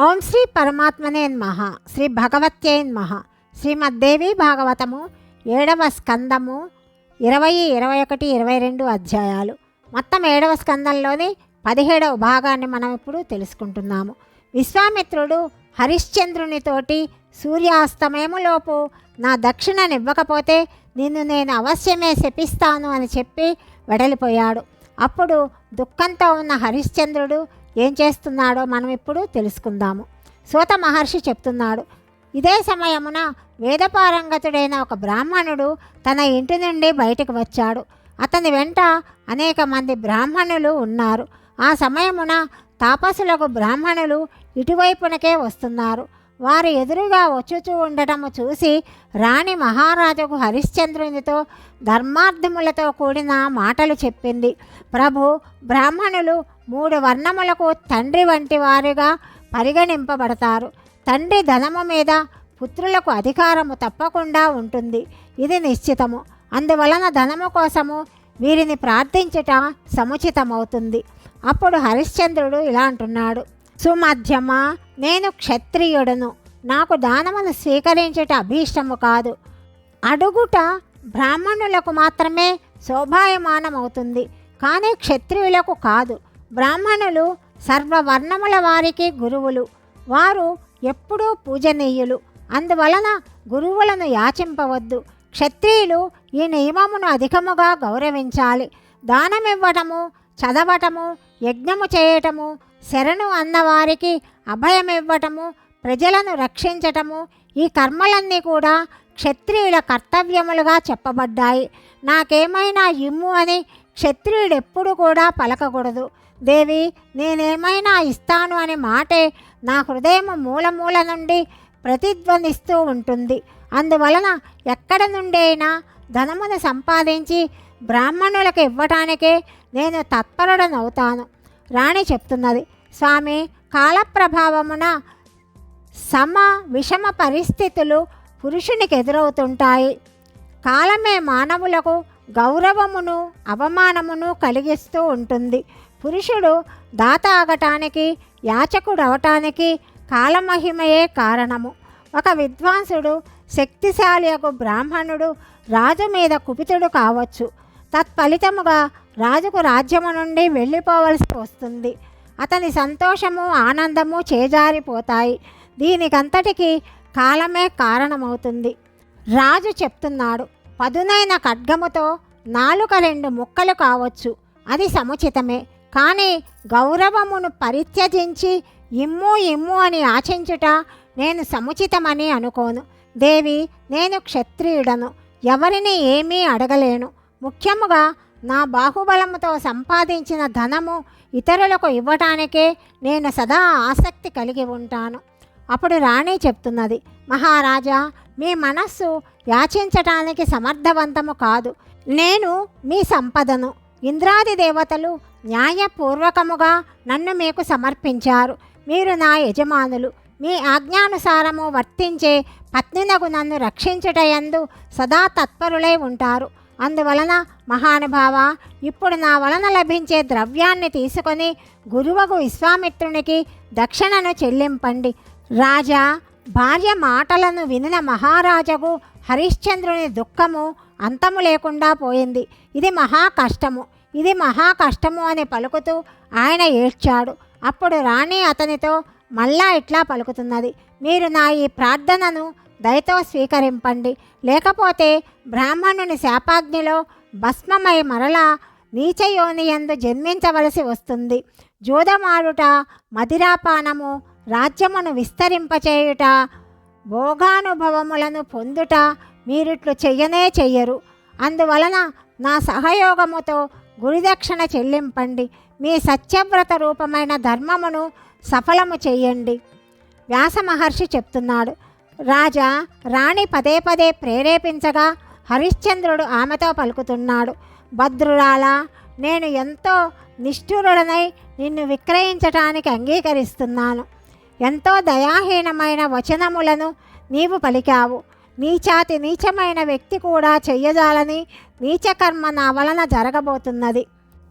ఓం శ్రీ పరమాత్మనే మహ శ్రీ భగవత్యే మహ శ్రీమద్దేవి భాగవతము ఏడవ స్కందము ఇరవై ఇరవై ఒకటి ఇరవై రెండు అధ్యాయాలు. మొత్తం ఏడవ స్కందంలోని పదిహేడవ భాగాన్ని మనం ఇప్పుడు తెలుసుకుంటున్నాము. విశ్వామిత్రుడు హరిశ్చంద్రునితోటి సూర్యాస్తమయములోపు నా దక్షిణనివ్వకపోతే నిన్ను నేను అవశ్యమే శపిస్తాను అని చెప్పి వెడలిపోయాడు. అప్పుడు దుఃఖంతో ఉన్న హరిశ్చంద్రుడు ఏం చేస్తున్నాడో మనం ఇప్పుడు తెలుసుకుందాము. సూత మహర్షి చెప్తున్నాడు ఇదే సమయమున వేదపారంగతుడైన ఒక బ్రాహ్మణుడు తన ఇంటి నుండి బయటకు వచ్చాడు. అతని వెంట అనేక మంది బ్రాహ్మణులు ఉన్నారు. ఆ సమయమున తాపసులకు బ్రాహ్మణులు ఇటువైపునకే వస్తున్నారు. వారు ఎదురుగా వచ్చుచూ ఉండటము చూసి రాణి మహారాజుకు హరిశ్చంద్రునితో ధర్మార్థములతో కూడిన మాటలు చెప్పింది. ప్రభు బ్రాహ్మణులు మూడు వర్ణములకు తండ్రి వంటి వారుగా పరిగణింపబడతారు. తండ్రి ధనము మీద పుత్రులకు అధికారము తప్పకుండా ఉంటుంది. ఇది నిశ్చితము. అందువలన ధనము కోసము వీరిని ప్రార్థించుట సముచితమవుతుంది. అప్పుడు హరిశ్చంద్రుడు ఇలా అంటున్నాడు. సుమధ్యమ నేను క్షత్రియుడను. నాకు దానమును స్వీకరించుట అభీష్టము కాదు. అడుగుట బ్రాహ్మణులకు మాత్రమే శోభాయమానమవుతుంది. కానీ క్షత్రియులకు కాదు. బ్రాహ్మణులు సర్వవర్ణముల వారికి గురువులు. వారు ఎప్పుడూ పూజనీయులు. అందువలన గురువులను యాచింపవద్దు. క్షత్రియులు ఈ నియమమును అధికముగా గౌరవించాలి. దానమివ్వటము చదవటము యజ్ఞము చేయటము శరణు అన్నవారికి అభయమివ్వటము ప్రజలను రక్షించటము ఈ కర్మలన్నీ కూడా క్షత్రియుల కర్తవ్యములుగా చెప్పబడ్డాయి. నాకేమైనా ఇమ్ము అని క్షత్రియుడు ఎప్పుడు కూడా పలకకూడదు. దేవి నేనేమైనా ఇస్తాను అనే మాటే నా హృదయం మూల మూల నుండి ప్రతిధ్వనిస్తూ ఉంటుంది. అందువలన ఎక్కడ నుండి అయినా ధనమును సంపాదించి బ్రాహ్మణులకు ఇవ్వటానికే నేను తత్పరుడనవుతాను. రాణి చెప్తున్నది. స్వామి కాలప్రభావమున సమ విషమ పరిస్థితులు పురుషునికి ఎదురవుతుంటాయి. కాలమే మానవులకు గౌరవమును అవమానమును కలిగిస్తూ ఉంటుంది. పురుషుడు దాత ఆగటానికి యాచకుడు అవటానికి కాలమహిమయే కారణము. ఒక విద్వాంసుడు శక్తిశాలి ఒక బ్రాహ్మణుడు రాజు మీద కుపితుడు కావచ్చు. తత్ఫలితముగా రాజుకు రాజ్యము నుండి వెళ్ళిపోవలసి వస్తుంది. అతని సంతోషము ఆనందము చేజారిపోతాయి. దీనికంతటికి కాలమే కారణమవుతుంది. రాజు చెప్తున్నాడు పదునైన ఖడ్గముతో నాలుక రెండు ముక్కలు కావచ్చు. అది సముచితమే. కానీ గౌరవమును పరిత్యజించి ఇమ్ము ఇమ్ము అని ఆశించుట నేను సముచితమని అనుకోను. దేవి నేను క్షత్రియుడను. ఎవరిని ఏమీ అడగలేను. ముఖ్యముగా నా బాహుబలముతో సంపాదించిన ధనము ఇతరులకు ఇవ్వటానికే నేను సదా ఆసక్తి కలిగి ఉంటాను. అప్పుడు రాణి చెప్తున్నది మహారాజా మీ మనస్సు యాచించటానికి సమర్థవంతము కాదు. నేను మీ సంపదను ఇంద్రాది దేవతలు న్యాయపూర్వకముగా నన్ను మీకు సమర్పించారు. మీరు నా యజమానులు. మీ ఆజ్ఞానుసారము వర్తించే పత్నినకు నన్ను రక్షించుటయందు సదా తత్పరులై ఉంటారు. అందువలన మహానుభావ ఇప్పుడు నా వలన లభించే ద్రవ్యాన్ని తీసుకొని గురువగు విశ్వామిత్రునికి దక్షిణను చెల్లింపండి. రాజా భార్య మాటలను వినిన మహారాజకు హరిశ్చంద్రుని దుఃఖము అంతము లేకుండా పోయింది. ఇది మహా కష్టము. ఇది మహా కష్టము అని పలుకుతూ ఆయన ఏడ్చాడు. అప్పుడు రాణి అతనితో మళ్ళా ఇట్లా పలుకుతున్నది. మీరు నా ఈ ప్రార్థనను దయతో స్వీకరింపండి. లేకపోతే బ్రాహ్మణుని శాపాగ్నిలో భస్మమై మరలా నీచయోనియందు జన్మించవలసి వస్తుంది. జూదమాడుట మదిరాపానము రాజ్యమును విస్తరింపచేయుట భోగానుభవములను పొందుట మీరిట్లు చెయ్యనే చెయ్యరు. అందువలన నా సహయోగముతో గురిదక్షిణ చెల్లింపండి. మీ సత్యవ్రత రూపమైన ధర్మమును సఫలము చెయ్యండి. వ్యాస మహర్షి చెప్తున్నాడు రాజా రాణి పదే పదే ప్రేరేపించగా హరిశ్చంద్రుడు ఆమెతో పలుకుతున్నాడు. భద్రురాలా నేను ఎంతో నిష్ఠురుడనై నిన్ను విక్రయించటానికి అంగీకరిస్తున్నాను. ఎంతో దయాహీనమైన వచనములను నీవు పలికావు. నీచాతి నీచమైన వ్యక్తి కూడా చెయ్యజాలని నీచకర్మ నా వలన జరగబోతున్నది.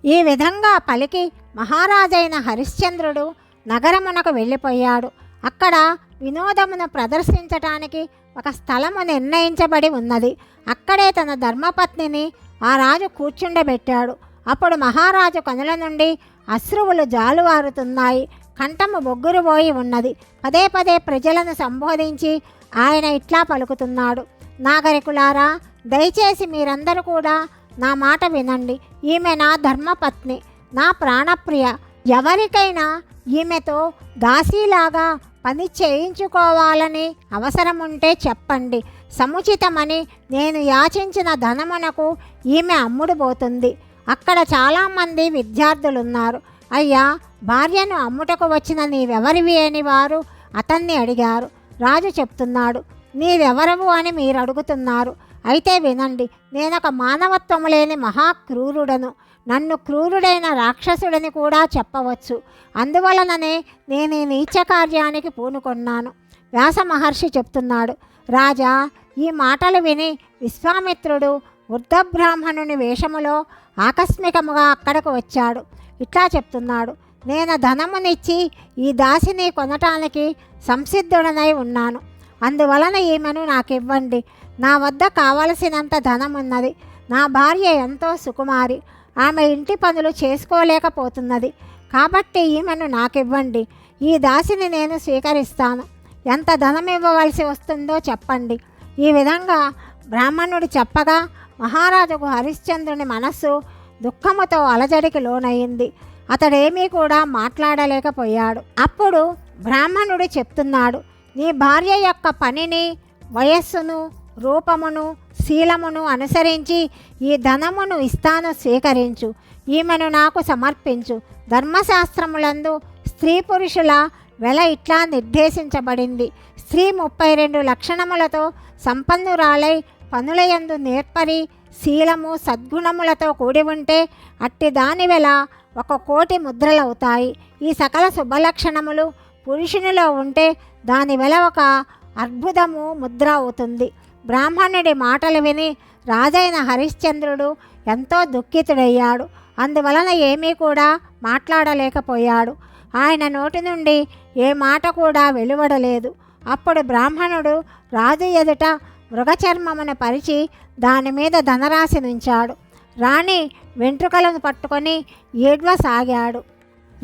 ఈ విధంగా పలికి మహారాజైన హరిశ్చంద్రుడు నగరమునకు వెళ్ళిపోయాడు. అక్కడ వినోదమును ప్రదర్శించటానికి ఒక స్థలము నిర్ణయించబడి ఉన్నది. అక్కడే తన ధర్మపత్నిని ఆ రాజు కూర్చుండబెట్టాడు. అప్పుడు మహారాజు కనుల నుండి అశ్రువులు జాలువారుతున్నాయి. కంఠము బొగ్గురుపోయి ఉన్నది. పదే పదే ప్రజలను సంబోధించి ఆయన ఇట్లా పలుకుతున్నాడు. నాగరికులారా దయచేసి మీరందరూ కూడా నా మాట వినండి. ఈమె నా ధర్మపత్ని నా ప్రాణప్రియ. ఎవరికైనా ఈమెతో దాసీలాగా పని చేయించుకోవాలని అవసరముంటే చెప్పండి. సముచితమని నేను యాచించిన ధనమునకు ఈమె అమ్ముడుపోతుంది. అక్కడ చాలామంది విద్యార్థులున్నారు. అయ్యా భార్యను అమ్ముటకు వచ్చిన నీవెవరివి అని వారు అతన్ని అడిగారు. రాజు చెప్తున్నాడు నీవెవరవు అని మీరు అడుగుతున్నారు అయితే వినండి నేనొక మానవత్వము లేని మహాక్రూరుడను. నన్ను క్రూరుడైన రాక్షసుడని కూడా చెప్పవచ్చు. అందువలననే నేను ఈ నీచ కార్యానికి పూనుకొన్నాను. వ్యాస మహర్షి చెప్తున్నాడు రాజా ఈ మాటలు విని విశ్వామిత్రుడు వృద్ధ బ్రాహ్మణుని వేషములో ఆకస్మికముగా అక్కడకు వచ్చాడు. ఇట్లా చెప్తున్నాడు. నేను ధనమునిచ్చి ఈ దాసిని కొనటానికి సంసిద్ధుడనై ఉన్నాను. అందువలన ఈమెను నాకివ్వండి. నా వద్ద కావలసినంత ధనమున్నది. నా భార్య ఎంతో సుకుమారి. ఆమె ఇంటి పనులు చేసుకోలేకపోతున్నది. కాబట్టి ఈమెను నాకివ్వండి. ఈ దాసిని నేను స్వీకరిస్తాను. ఎంత ధనం ఇవ్వవలసి వస్తుందో చెప్పండి. ఈ విధంగా బ్రాహ్మణుడు చెప్పగా మహారాజుకు హరిశ్చంద్రుని మనస్సు దుఃఖముతో అలజడికి లోనయ్యింది అతడేమీ కూడా మాట్లాడలేకపోయాడు. అప్పుడు బ్రాహ్మణుడు చెప్తున్నాడు నీ భార్య యొక్క పనిని వయస్సును రూపమును శీలమును అనుసరించి ఈ ధనమును ఇస్తాను స్వీకరించు. ఈమెను నాకు సమర్పించు. ధర్మశాస్త్రములందు స్త్రీ పురుషుల వెల ఇట్లా నిర్దేశించబడింది. స్త్రీ ముప్పై రెండు లక్షణములతో సంపన్నురాలై పనులయందు నేర్పరి శీలము సద్గుణములతో కూడి ఉంటే అట్టి దాని వెల ఒక కోటి ముద్రలవుతాయి. ఈ సకల శుభలక్షణములు పురుషునిలో ఉంటే దాని వెల ఒక అద్భుతము ముద్ర అవుతుంది. బ్రాహ్మణుడి మాటలు విని రాజైన హరిశ్చంద్రుడు ఎంతో దుఃఖితుడయ్యాడు. అందువలన ఏమీ కూడా మాట్లాడలేకపోయాడు. ఆయన నోటి నుండి ఏ మాట కూడా వెలువడలేదు. అప్పుడు బ్రాహ్మణుడు రాజు ఎదుట మృగచర్మమును పరిచి దాని మీద ధనరాశి నుంచాడు. రాణి వెంట్రుకలను పట్టుకొని ఏడ్వసాగాడు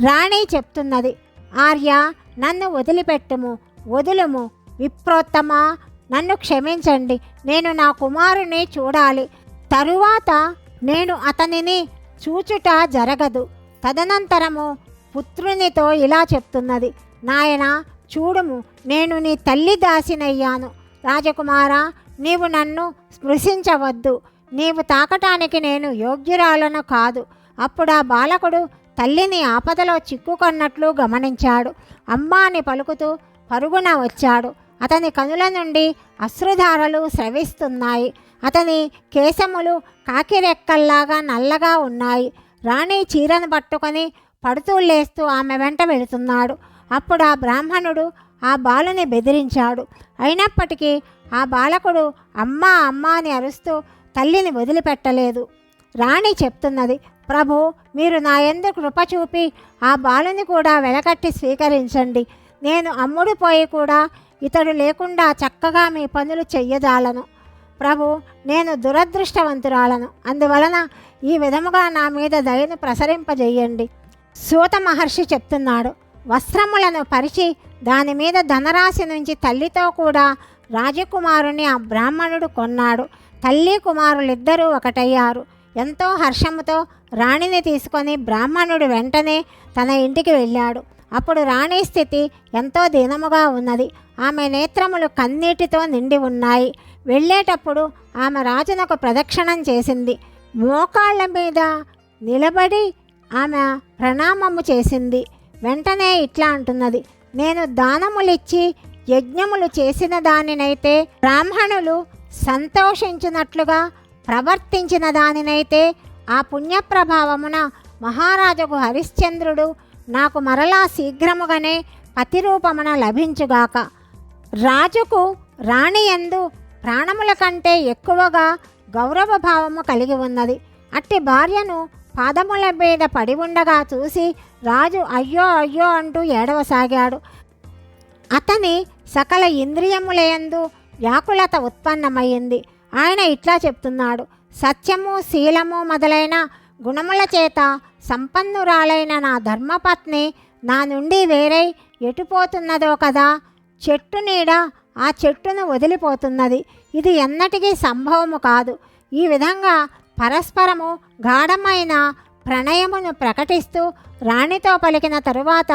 రాణి చెప్తున్నది ఆర్య నన్ను వదిలిపెట్టుము వదులుము. విప్రోత్తమా నన్ను క్షమించండి. నేను నా కుమారుని చూడాలి. తరువాత నేను అతనిని చూచుట జరగదు. తదనంతరము పుత్రునితో ఇలా చెప్తున్నది నాయన చూడుము నేను నీ తల్లి దాసినయ్యాను. రాజకుమార నీవు నన్ను స్పృశించవద్దు. నీవు తాకటానికి నేను యోగ్యురాలను కాదు. అప్పుడు ఆ బాలకుడు తల్లిని ఆపదలో చిక్కుకొన్నట్లు గమనించాడు. అమ్మాని పలుకుతూ పరుగున వచ్చాడు. అతని కనుల నుండి అశ్రుధారలు స్రవిస్తున్నాయి. అతని కేశములు కాకిరెక్కల్లాగా నల్లగా ఉన్నాయి. రాణి చీరను పట్టుకొని పడుతూ లేస్తూ ఆమె వెంట వెళుతున్నాడు. అప్పుడు ఆ బ్రాహ్మణుడు ఆ బాలుని బెదిరించాడు. అయినప్పటికీ ఆ బాలకుడు అమ్మా అమ్మా అని అరుస్తూ తల్లిని వదిలిపెట్టలేదు. రాణి చెప్తున్నది ప్రభు మీరు నా ఎందు కృప చూపి ఆ బాలుని కూడా వెలకట్టి స్వీకరించండి. నేను అమ్ముడు పోయి కూడా ఇతడు లేకుండా చక్కగా మీ పనులు చెయ్యజాలను. ప్రభు నేను దురదృష్టవంతురాలను. అందువలన ఈ విధముగా నా మీద దయను ప్రసరింపజేయండి. సూత మహర్షి చెప్తున్నాడు వస్త్రములను పరిచి దాని మీద ధనరాశి నుంచి తల్లితో కూడా రాజకుమారుని ఆ బ్రాహ్మణుడు కొన్నాడు. తల్లి కుమారులిద్దరూ ఒకటయ్యారు. ఎంతో హర్షముతో రాణిని తీసుకొని బ్రాహ్మణుడు వెంటనే తన ఇంటికి వెళ్ళాడు. అప్పుడు రాణి స్థితి ఎంతో దీనముగా ఉన్నది. ఆమె నేత్రములు కన్నీటితో నిండి ఉన్నాయి. వెళ్ళేటప్పుడు ఆమె రాజునకు ప్రదక్షిణం చేసింది. మోకాళ్ళ మీద నిలబడి ఆమె ప్రణామము చేసింది. వెంటనే ఇట్లా అంటున్నది. నేను దానములిచ్చి యజ్ఞములు చేసిన దానినైతే బ్రాహ్మణులు సంతోషించినట్లుగా ప్రవర్తించిన దానినైతే ఆ పుణ్యప్రభావమున మహారాజుకు హరిశ్చంద్రుడు నాకు మరలా శీఘ్రముగానే పతిరూపమున లభించుగాక. రాజుకు రాణి యందు ప్రాణముల కంటే ఎక్కువగా గౌరవ భావము కలిగి ఉన్నది. అట్టి భార్యను పాదముల మీద పడి ఉండగా చూసి రాజు అయ్యో అయ్యో అంటూ ఏడవసాగాడు. అతని సకల ఇంద్రియములయందు వ్యాకులత ఉత్పన్నమయ్యింది. ఆయన ఇట్లా చెప్తున్నాడు సత్యము శీలము మొదలైన గుణముల చేత సంపన్నురాలైన నా ధర్మపత్ని నా నుండి వేరై ఎటుపోతున్నదో కదా చెట్టు నీడ ఆ చెట్టును వదిలిపోతున్నది. ఇది ఎన్నటికీ సంభవము కాదు. ఈ విధంగా పరస్పరము గాఢమైన ప్రణయమును ప్రకటిస్తూ రాణితో పలికిన తరువాత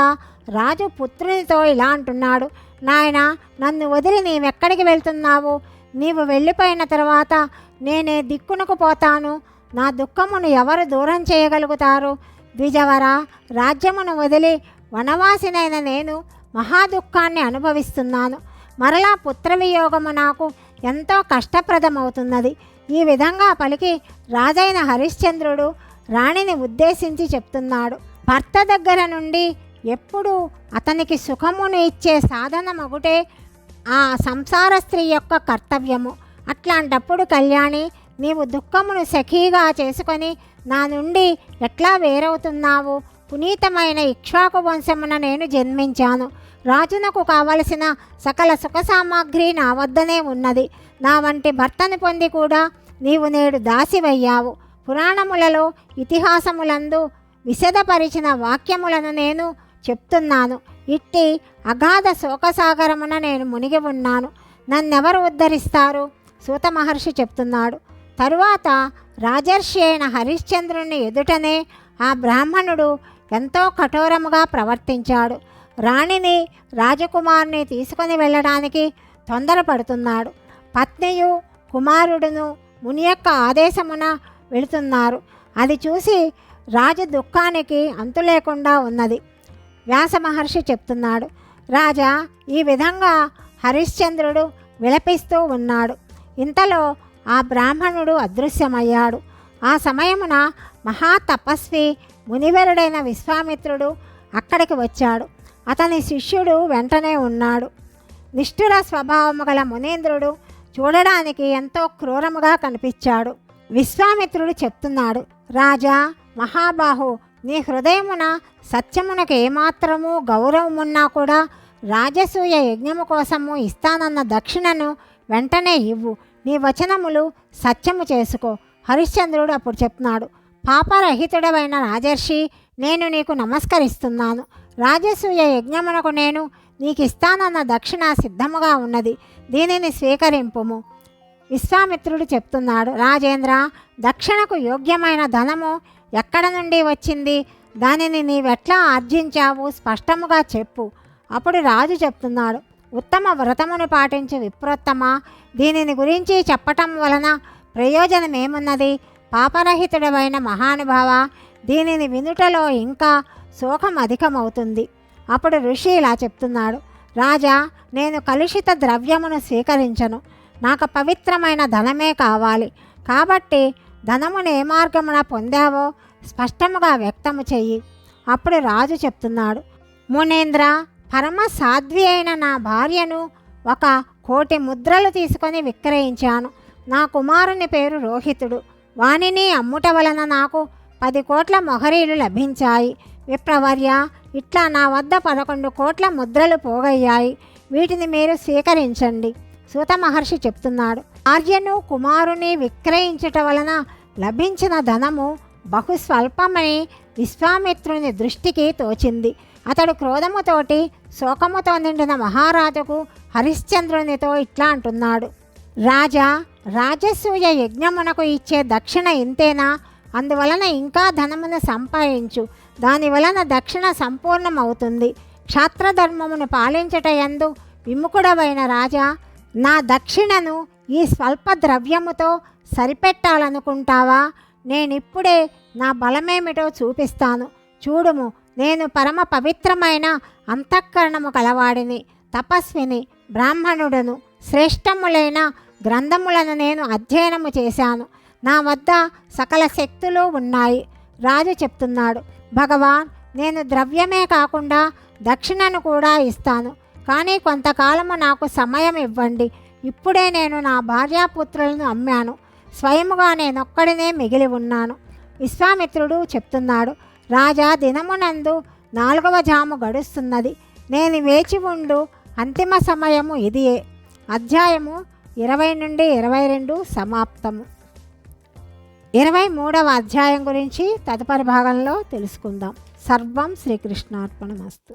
రాజు పుత్రునితో ఇలా అంటున్నాడు నాయన నన్ను వదిలి నీవెక్కడికి వెళ్తున్నావు? నీవు వెళ్ళిపోయిన తర్వాత నేనే దిక్కునకు పోతాను. నా దుఃఖమును ఎవరు దూరం చేయగలుగుతారు? ద్విజవర రాజ్యమును వదిలి వనవాసినైన నేను మహాదుఖాన్ని అనుభవిస్తున్నాను. మరలా పుత్రవియోగము నాకు ఎంతో కష్టప్రదమవుతున్నది. ఈ విధంగా పలికి రాజైన హరిశ్చంద్రుడు రాణిని ఉద్దేశించి చెప్తున్నాడు. భర్త దగ్గర నుండి ఎప్పుడు అతనికి సుఖమును ఇచ్చే సాధన మగుటే ఆ సంసార స్త్రీ యొక్క కర్తవ్యము. అట్లాంటప్పుడు కళ్యాణి నీవు దుఃఖమును సఖీగా చేసుకొని నా నుండి ఎట్లా వేరవుతున్నావు? పునీతమైన ఇక్ష్వాకు వంశమున నేను జన్మించాను. రాజునకు కావలసిన సకల సుఖ సామాగ్రి నా వద్దనే ఉన్నది. నా వంటి భర్తను పొంది కూడా నీవు నేడు దాసివయ్యావు. పురాణములలో ఇతిహాసములందు విశదపరిచిన వాక్యములను నేను చెప్తున్నాను. ఇట్టి అగాధ శోకసాగరమున నేను మునిగి ఉన్నాను. నన్నెవరు ఉద్ధరిస్తారు? సూత మహర్షి చెప్తున్నాడు. తరువాత రాజర్షి అయిన హరిశ్చంద్రుని ఎదుటనే ఆ బ్రాహ్మణుడు ఎంతో కఠోరముగా ప్రవర్తించాడు. రాణిని రాజకుమారుని తీసుకొని వెళ్ళడానికి తొందరపడుతున్నాడు. పత్నియు కుమారుడును ముని యొక్క ఆదేశమున వెళుతున్నారు. అది చూసి రాజు దుఃఖానికి అంతు లేకుండా ఉన్నది. వ్యాస మహర్షి చెప్తున్నాడు రాజా ఈ విధంగా హరిశ్చంద్రుడు విలపిస్తూ ఉన్నాడు. ఇంతలో ఆ బ్రాహ్మణుడు అదృశ్యమయ్యాడు. ఆ సమయమున మహాతపస్వి మునివరుడైన విశ్వామిత్రుడు అక్కడికి వచ్చాడు. అతని శిష్యుడు వెంటనే ఉన్నాడు. నిష్ఠుర స్వభావము గల మునేంద్రుడు చూడడానికి ఎంతో క్రూరముగా కనిపించాడు. విశ్వామిత్రుడు చెప్తున్నాడు రాజా మహాబాహు నీ హృదయమున సత్యమునకు ఏమాత్రము గౌరవమున్నా కూడా రాజసూయ యజ్ఞము కోసము ఇస్తానన్న దక్షిణను వెంటనే ఇవ్వు. నీ వచనములు సత్యము చేసుకో. హరిశ్చంద్రుడు అప్పుడు చెప్తున్నాడు పాపరహితుడవైన రాజర్షి నేను నీకు నమస్కరిస్తున్నాను. రాజసూయ యజ్ఞమునకు నేను నీకు ఇస్తానన్న దక్షిణ సిద్ధముగా ఉన్నది. దీనిని స్వీకరింపుము. విశ్వామిత్రుడు చెప్తున్నాడు రాజేంద్ర దక్షిణకు యోగ్యమైన ధనము ఎక్కడ నుండి వచ్చింది? దానిని నీవెట్లా ఆర్జించావు? స్పష్టముగా చెప్పు. అప్పుడు రాజు చెప్తున్నాడు ఉత్తమ వ్రతమును పాటించే విప్రోత్తమ. దీనిని గురించి చెప్పటం వలన ప్రయోజనం ఏమున్నది పాపరహితుడమైన మహానుభావ దీనిని వినుటలో ఇంకా సుఖం అధికమవుతుంది అప్పుడు ఋషి ఇలా చెప్తున్నాడు రాజా నేను కలుషిత ద్రవ్యమును స్వీకరించను. నాకు పవిత్రమైన ధనమే కావాలి. కాబట్టి ధనమును ఏ మార్గమున పొందావో స్పష్టముగా వ్యక్తము చెయ్యి. అప్పుడు రాజు చెప్తున్నాడు మునేంద్ర పరమ సాధ్వి అయిన నా భార్యను ఒక కోటి ముద్రలు తీసుకొని విక్రయించాను. నా కుమారుని పేరు రోహితుడు. వానిని అమ్ముట వలన నాకు పది కోట్ల మొహరీలు లభించాయి. విప్రవర్య ఇట్లా నా వద్ద పదకొండు కోట్ల ముద్రలు పోగయ్యాయి. వీటిని మీరు స్వీకరించండి. సూత మహర్షి చెప్తున్నాడు. ఆర్యను కుమారుని విక్రయించుట వలన లభించిన ధనము బహు స్వల్పమని విశ్వామిత్రుని దృష్టికి తోచింది. అతడు క్రోధముతోటి శోకముతో నిండిన మహారాజుకు హరిశ్చంద్రునితో ఇట్లా అంటున్నాడు. రాజా రాజసూయ యజ్ఞమునకు ఇచ్చే దక్షిణ ఇంతేనా? అందువలన ఇంకా ధనమును సంపాదించు. దాని వలన దక్షిణ సంపూర్ణమవుతుంది. క్షాత్రధర్మమును పాలించట యందు విముఖుడవైన రాజా నా దక్షిణను ఈ స్వల్ప ద్రవ్యముతో సరిపెట్టాలనుకుంటావా? నేనిప్పుడే నా బలమేమిటో చూపిస్తాను. చూడుము నేను పరమ పవిత్రమైన అంతఃకరణము కలవాడిని తపస్విని బ్రాహ్మణుడను శ్రేష్టములైన గ్రంథములను నేను అధ్యయనము చేశాను. నా వద్ద సకల శక్తులు ఉన్నాయి. రాజు చెప్తున్నాడు భగవాన్ నేను ద్రవ్యమే కాకుండా దక్షిణను కూడా ఇస్తాను. కానీ కొంతకాలము నాకు సమయం ఇవ్వండి. ఇప్పుడే నేను నా భార్యాపుత్రులను అమ్మాను. స్వయముగా నేనొక్కడినే మిగిలి ఉన్నాను. విశ్వామిత్రుడు చెప్తున్నాడు రాజా దినమునందు నాలుగవ జాము గడుస్తున్నది. నేను వేచి ఉండు. అంతిమ సమయము ఇదియే. అధ్యాయము ఇరవై నుండి ఇరవై రెండు సమాప్తము. ఇరవై మూడవ అధ్యాయం గురించి తదుపరి భాగంలో తెలుసుకుందాం. సర్వం శ్రీకృష్ణార్పణమస్తు.